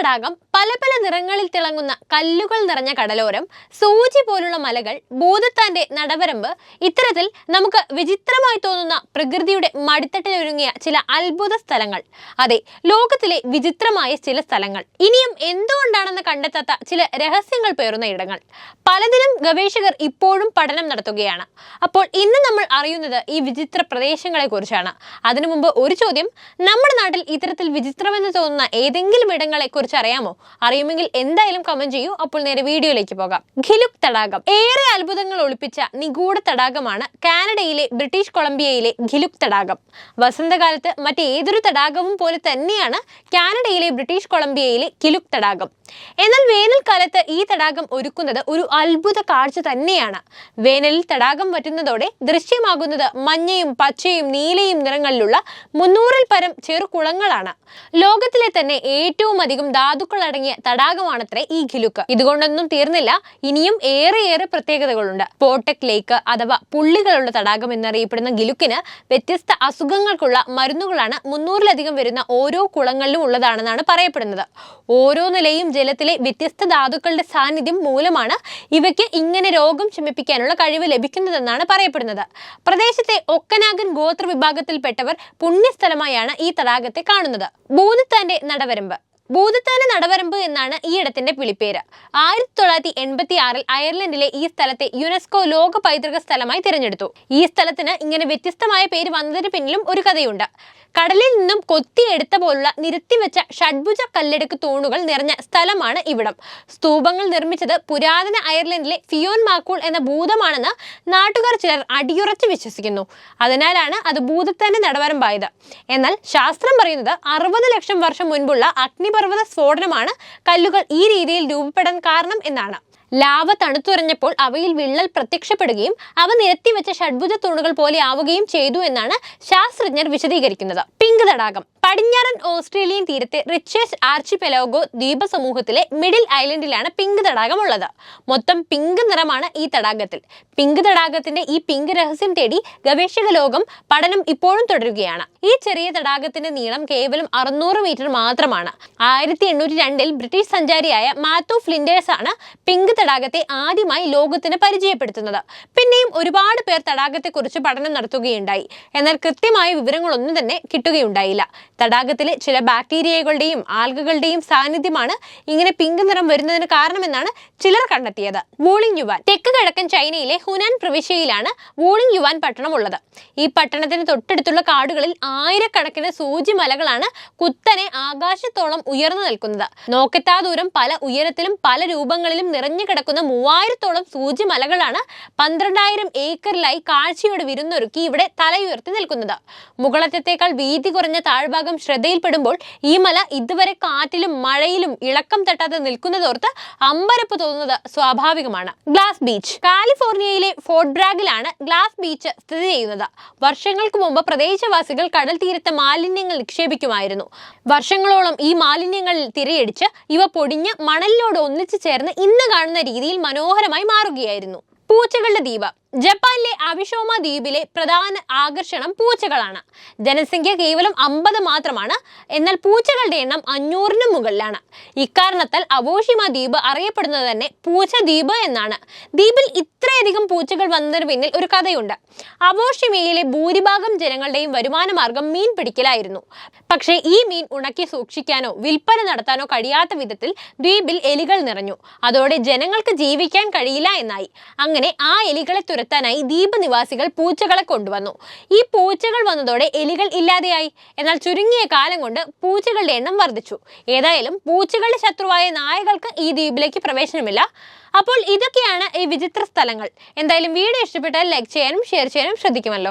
തടാകം പല പല നിറങ്ങളിൽ തിളങ്ങുന്ന കല്ലുകൾ നിറഞ്ഞ കടലോരം സൂചി പോലുള്ള മലകൾ ഭൂതത്താന്റെ നടവരമ്പ്. ഇത്തരത്തിൽ നമുക്ക് വിചിത്രമായി തോന്നുന്ന പ്രകൃതിയുടെ മടിത്തട്ടിലൊരുങ്ങിയ ചില അത്ഭുത സ്ഥലങ്ങൾ. അതെ ലോകത്തിലെ വിചിത്രമായ ചില സ്ഥലങ്ങൾ. ഇനിയും എന്തുകൊണ്ടാണെന്ന് കണ്ടെത്താത്ത ചില രഹസ്യങ്ങൾ പേറുന്ന ഇടങ്ങൾ. പലതിലും ഗവേഷകർ ഇപ്പോഴും പഠനം നടത്തുകയാണ്. അപ്പോൾ ഇന്ന് നമ്മൾ അറിയുന്നത് ഈ വിചിത്ര പ്രദേശങ്ങളെ കുറിച്ചാണ്. അതിനു മുമ്പ് ഒരു ചോദ്യം നമ്മുടെ നാട്ടിൽ ഇത്തരത്തിൽ വിചിത്രമെന്ന് തോന്നുന്ന ഏതെങ്കിലും ഇടങ്ങളെ കുറിച്ച് അറിയാമോ? അറിയുമെങ്കിൽ എന്തായാലും കമന്റ് ചെയ്യൂ. അപ്പോൾ നേരെ വീഡിയോയിലേക്ക് പോകാം. ഖിലുക് തടാകം. ഏറെ അത്ഭുതങ്ങൾ ഒളിപ്പിച്ച നിഗൂഢ തടാകമാണ് കാനഡയിലെ ബ്രിട്ടീഷ് കൊളംബിയയിലെ ഖിലുക് തടാകം. വസന്തകാലത്ത് മറ്റേതൊരു തടാകവും പോലെ തന്നെയാണ് കാനഡയിലെ ബ്രിട്ടീഷ് കൊളംബിയയിലെ കിലുക് തടാകം. എന്നാൽ വേനൽക്കാലത്ത് ഈ തടാകം ഒരുക്കുന്നത് ഒരു അത്ഭുത കാഴ്ച തന്നെയാണ്. വേനലിൽ തടാകം വറ്റുന്നതോടെ ദൃശ്യമാകുന്നത് മഞ്ഞയും പച്ചയും നീലയും നിറങ്ങളിലുള്ള മുന്നൂറിൽ പരം ചെറുകുളങ്ങളാണ് ലോകത്തിലെ തന്നെ ഏറ്റവും അധികം ധാതുക്കൾ അടങ്ങിയ തടാകമാണത്രേ ഈ ഖിലുക്ക്. ഇതുകൊണ്ടൊന്നും തീർന്നില്ല ഇനിയും ഏറെ ഏറെ പ്രത്യേകതകളുണ്ട്. പോട്ടക് ലേക്ക് അഥവാ പുള്ളികളുള്ള തടാകം എന്നറിയപ്പെടുന്ന ഗിലുക്കിന് വ്യത്യസ്ത അസുഖങ്ങൾക്കുള്ള മരുന്നുകളാണ് മുന്നൂറിലധികം വരുന്ന ഓരോ കുളങ്ങളിലും ഉള്ളതാണെന്നാണ് പറയപ്പെടുന്നത്. ഓരോ നിലയും ജലത്തിലെ വ്യത്യസ്ത ധാതുക്കളുടെ സാന്നിധ്യം മൂലമാണ് ഇവയ്ക്ക് ഇങ്ങനെ രോഗം ശമിപ്പിക്കാനുള്ള കഴിവ് ലഭിക്കുന്നതെന്നാണ് പറയപ്പെടുന്നത്. പ്രദേശത്തെ ഒക്കനാഗൻ ഗോത്ര വിഭാഗത്തിൽപ്പെട്ടവർ പുണ്യസ്ഥലമായാണ് ഈ തടാകത്തെ കാണുന്നത്. ഭൂതത്താന്റെ നടവരമ്പ്. ഭൂതത്താന നടവരമ്പ് എന്നാണ് ഈ ഇടത്തിന്റെ വിളിപ്പേര് ആയിരത്തി തൊള്ളായിരത്തി എൺപത്തി ആറിൽ അയർലൻഡിലെ ഈ സ്ഥലത്തെ യുനെസ്കോ ലോക പൈതൃക സ്ഥലമായി തിരഞ്ഞെടുത്തു. ഈ സ്ഥലത്തിന് ഇങ്ങനെ വ്യത്യസ്തമായ പേര് വന്നതിന് പിന്നിലും ഒരു കഥയുണ്ട്. കടലിൽ നിന്നും കൊത്തിയെടുത്ത പോലുള്ള നിരത്തിവെച്ച ഷഡ്ഭുജ കല്ലെടുക്ക് തൂണുകൾ നിറഞ്ഞ സ്ഥലമാണ് ഇവിടം. സ്തൂപങ്ങൾ നിർമ്മിച്ചത് പുരാതന അയർലൻഡിലെ ഫിയോൻ മാക്കൂൾ എന്ന ഭൂതമാണെന്ന് നാട്ടുകാർ ചിലർ അടിയുറച്ച് വിശ്വസിക്കുന്നു. അതിനാലാണ് അത് ഭൂതത്താന്റെ നടവരമ്പായത്. എന്നാൽ ശാസ്ത്രം പറയുന്നത് അറുപത് ലക്ഷം വർഷം മുൻപുള്ള അഗ്നിപർവത സ്ഫോടനമാണ് കല്ലുകൾ ഈ രീതിയിൽ രൂപപ്പെടാൻ കാരണം എന്നാണ്. ലാവ തണുത്തുറഞ്ഞപ്പോൾ അവയിൽ വിള്ളൽ പ്രത്യക്ഷപ്പെടുകയും അവ നിരത്തിവെച്ച ഷഡ്ഭുജ തൂണുകൾ പോലെ ആവുകയും ചെയ്തു എന്നാണ് ശാസ്ത്രജ്ഞർ വിശദീകരിക്കുന്നത്. പിങ്ക് തടാകം. പടിഞ്ഞാറൻ ഓസ്ട്രേലിയൻ തീരത്തെ റിച്ചേഴ്സ് ദ്വീപ സമൂഹത്തിലെ മിഡിൽ ഐലൻഡിലാണ് പിങ്ക് തടാകം ഉള്ളത് മൊത്തം പിങ്ക് നിറമാണ് ഈ തടാകത്തിൽ. പിങ്ക് തടാകത്തിന്റെ ഈ പിങ്ക് രഹസ്യം തേടി ഗവേഷക ലോകം പഠനം ഇപ്പോഴും തുടരുകയാണ്. ഈ ചെറിയ തടാകത്തിന്റെ നീളം കേവലം അറുന്നൂറ് മീറ്റർ മാത്രമാണ്. ആയിരത്തി എണ്ണൂറ്റി രണ്ടിൽ ബ്രിട്ടീഷ് സഞ്ചാരിയായ മാത്യു ഫ്ലിൻഡേഴ്സ് ആണ് പിങ്ക് തടാകത്തെ ആദ്യമായി ലോകത്തിന് പരിചയപ്പെടുത്തുന്നത്. പിന്നെയും ഒരുപാട് പേർ തടാകത്തെക്കുറിച്ച് പഠനം നടത്തുകയുണ്ടായി. എന്നാൽ കൃത്യമായ വിവരങ്ങളൊന്നും തന്നെ കിട്ടുകയുണ്ടായില്ല. തടാകത്തിലെ ചില ബാക്ടീരിയകളുടെയും ആൽഗകളുടെയും സാന്നിധ്യമാണ് ഇങ്ങനെ പിങ്ക് നിറം വരുന്നതിന് കാരണമെന്നാണ് ചിലർ കണ്ടെത്തിയത്. വൂളിംഗ് യുവാൻ തെക്ക് കിഴക്കൻ ചൈനയിലെ ഹുനാൻ പ്രവിശ്യയിലാണ് വൂളിംഗ് യുവാൻ പട്ടണം ഉള്ളത് ഈ പട്ടണത്തിന് തൊട്ടടുത്തുള്ള കാടുകളിൽ ആയിരക്കണക്കിന് സൂചി മലകളാണ് കുത്തനെ ആകാശത്തോളം ഉയർന്നു നിൽക്കുന്നത്. നോക്കത്താ ദൂരം പല ഉയരത്തിലും പല രൂപങ്ങളിലും നിറഞ്ഞു കിടക്കുന്ന മൂവായിരത്തോളം സൂചി മലകളാണ് പന്ത്രണ്ടായിരം ഏക്കറിലായി കാഴ്ചയോട് വിരുന്നൊരുക്കി ഇവിടെ തലയുയർത്തി നിൽക്കുന്നത്. മുകളറ്റത്തേക്കാൾ വീതി കുറഞ്ഞ താഴ്ഭാഗം ശ്രദ്ധയിൽപ്പെടുമ്പോൾ ഈ മല ഇതുവരെ കാറ്റിലും മഴയിലും ഇളക്കം തട്ടാതെ നിൽക്കുന്നതോർത്ത് അമ്പരപ്പ് തോന്നുന്നത് സ്വാഭാവികമാണ്. Glass beach. കാലിഫോർണിയയിലെ ഫോർട്ട് ഗ്ലാസ് ബീച്ച് സ്ഥിതി ചെയ്യുന്നത്. വർഷങ്ങൾക്ക് മുമ്പ് പ്രദേശവാസികൾ കടൽ തീരത്ത് മാലിന്യങ്ങൾ നിക്ഷേപിക്കുമായിരുന്നു. വർഷങ്ങളോളം ഈ മാലിന്യങ്ങളിൽ തിരയടിച്ച് ഇവ പൊടിഞ്ഞ് മണലിനോട് ഒന്നിച്ചു ചേർന്ന് ഇന്ന് കാണുന്ന രീതിയിൽ മനോഹരമായി മാറുകയായിരുന്നു. പൂച്ചകളുടെ ദ്വീപ് ജപ്പാനിലെ അവിഷോമ ദ്വീപിലെ പ്രധാന ആകർഷണം പൂച്ചകളാണ്. ജനസംഖ്യ കേവലം അമ്പത് മാത്രമാണ്. എന്നാൽ പൂച്ചകളുടെ എണ്ണം അഞ്ഞൂറിന് മുകളിലാണ്. ഇക്കാരണത്താൽ അവോഷിമ ദ്വീപ് അറിയപ്പെടുന്നത് തന്നെ പൂച്ച ദ്വീപ് എന്നാണ്. ദ്വീപിൽ ഇത്രയധികം പൂച്ചകൾ വന്നതിന് പിന്നിൽ ഒരു കഥയുണ്ട്. അവോഷിമയിലെ ഭൂരിഭാഗം ജനങ്ങളുടെയും വരുമാന മാർഗം മീൻ പിടിക്കലായിരുന്നു. പക്ഷേ ഈ മീൻ ഉണക്കി സൂക്ഷിക്കാനോ വിൽപ്പന നടത്താനോ കഴിയാത്ത വിധത്തിൽ ദ്വീപിൽ എലികൾ നിറഞ്ഞു. അതോടെ ജനങ്ങൾക്ക് ജീവിക്കാൻ കഴിയില്ല എന്നായി. അങ്ങനെ ആ എലികളെ തുരത്താനായി ദ്വീപ് നിവാസികൾ പൂച്ചകളെ കൊണ്ടുവന്നു. ഈ പൂച്ചകൾ വന്നതോടെ എലികൾ ഇല്ലാതെയായി. എന്നാൽ ചുരുങ്ങിയ കാലം കൊണ്ട് പൂച്ചകളുടെ എണ്ണം വർദ്ധിച്ചു. ഏതായാലും പൂച്ചകളുടെ ശത്രുവായ നായകൾക്ക് ഈ ദ്വീപിലേക്ക് പ്രവേശനമില്ല. അപ്പോൾ ഇതൊക്കെയാണ് ഈ വിചിത്ര സ്ഥലങ്ങൾ. എന്തായാലും വീഡിയോ ഇഷ്ടപ്പെട്ടാൽ ലൈക്ക് ചെയ്യാനും ഷെയർ ചെയ്യാനും ശ്രദ്ധിക്കുമല്ലോ.